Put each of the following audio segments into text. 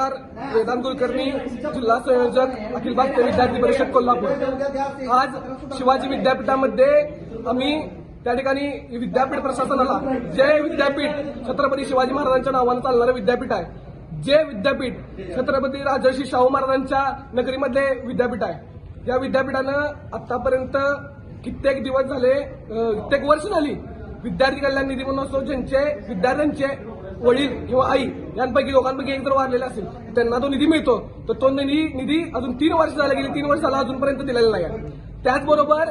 नमस्कार वेदांत कुलकर्णी जिल्हा संयोजक अखिल भारतीय विद्यार्थी परिषद कोल्हापूर. आज शिवाजी विद्यापीठामध्ये आम्ही त्या ठिकाणी विद्यापीठ प्रशासनाला जे विद्यापीठ छत्रपती शिवाजी महाराजांच्या नावानं चालणारं विद्यापीठ आहे. जे विद्यापीठ छत्रपती राजर्षी शाहू महाराजांच्या नगरीमधले विद्यापीठ आहे. या विद्यापीठानं आतापर्यंत कित्येक दिवस झाले कित्येक वर्ष झाली विद्यार्थी कल्याण निधी म्हणून असतो ज्यांचे विद्यार्थ्यांचे वडील किंवा आई यांपैकी दोघांपैकी एक जर वारलेला असेल त्यांना तो निधी मिळतो. तर तो निधी निधी अजून तीन वर्ष झाले गेली तीन वर्ष झाला अजूनपर्यंत दिलेला नाही आहे. त्याचबरोबर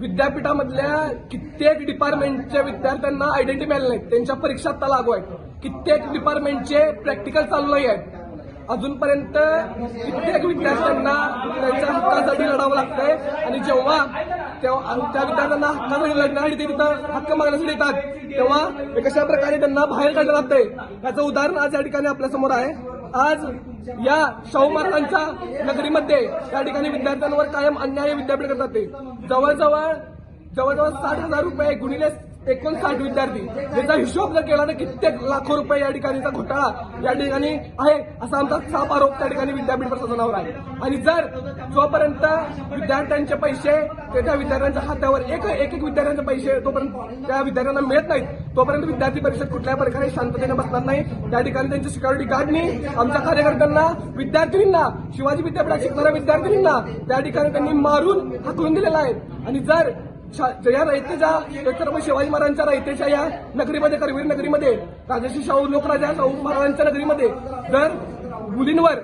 विद्यापीठामधल्या कित्येक डिपार्टमेंटच्या विद्यार्थ्यांना आयडेंटिटी मिळाले नाहीत त्यांच्या परीक्षा आता लागू आहेत. कित्येक डिपार्टमेंटचे प्रॅक्टिकल चालू नाही आहेत. अजूनपर्यंत कित्येक विद्यार्थ्यांना त्यांच्या हक्कासाठी लढावं लागतंय. आणि जेव्हा तेव्हा त्या विद्यार्थ्यांना हक्कासाठी लढण्यासाठी ते तिथं हक्क मागण्यासाठी येतात. तेव्हा कशा प्रकारे त्यांना बाहेर काढलं जातंय याचं उदाहरण आज या ठिकाणी आपल्यासमोर आहे. आज या शाहू महाराजांच्या नगरीमध्ये त्या ठिकाणी विद्यार्थ्यांवर कायम अन्याय विद्यापीठ करतात ते. जवळजवळ जवळजवळ साठ हजार रुपये गुणिले एकोणसाठ विद्यार्थी त्याचा हिशोब जर केला तर कित्येक लाखो रुपये या ठिकाणीचा घोटाळा या ठिकाणी आहे असा आमचा साप आरोप त्या ठिकाणी विद्यापीठ प्रशासनावर आहे. आणि जर जोपर्यंत विद्यार्थ्यांचे पैसे ते त्या विद्यार्थ्यांच्या खात्यावर एक एक एक विद्यार्थ्यांचे पैसे तोपर्यंत त्या विद्यार्थ्यांना मिळत नाहीत तोपर्यंत विद्यार्थी परिषद कुठल्याही प्रकारे शांततेने बसणार नाही. त्या ठिकाणी त्यांची सिक्युरिटी गार्डनी आमच्या कार्यकर्त्यांना विद्यार्थिनींना शिवाजी विद्यापीठात शिकणाऱ्या विद्यार्थिनींना त्या ठिकाणी त्यांनी मारून हाकलून दिलेला आहे. आणि जर या रयतेच्या छत्रपती शिवाजी महाराजांच्या रयतेच्या या नगरीमध्ये करवीर नगरीमध्ये राजर्षी शाहू लोकराजा शाहू महाराजांच्या नगरीमध्ये. जर मुलींवर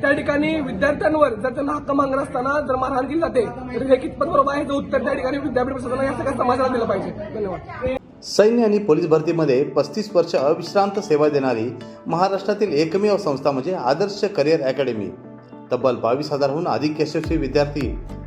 त्या ठिकाणी विद्यार्थ्यांवर जर त्यांना हक्क मागणार असताना जर मारहाण केली जाते तर हे कितपत बरोबर आहे? जो उत्तर त्या ठिकाणी विद्यापीठ प्रशासनाने या सगळ्या समाजाला दिलं पाहिजे. धन्यवाद. सैन्य आणि पोलीस भरतीमध्ये पस्तीस वर्ष अविश्रांत सेवा देणारी महाराष्ट्रातील एकमेव संस्था म्हणजे आदर्श करिअर अकॅडमी. तब्बल बावीस हजारहून अधिक यशस्वी विद्यार्थी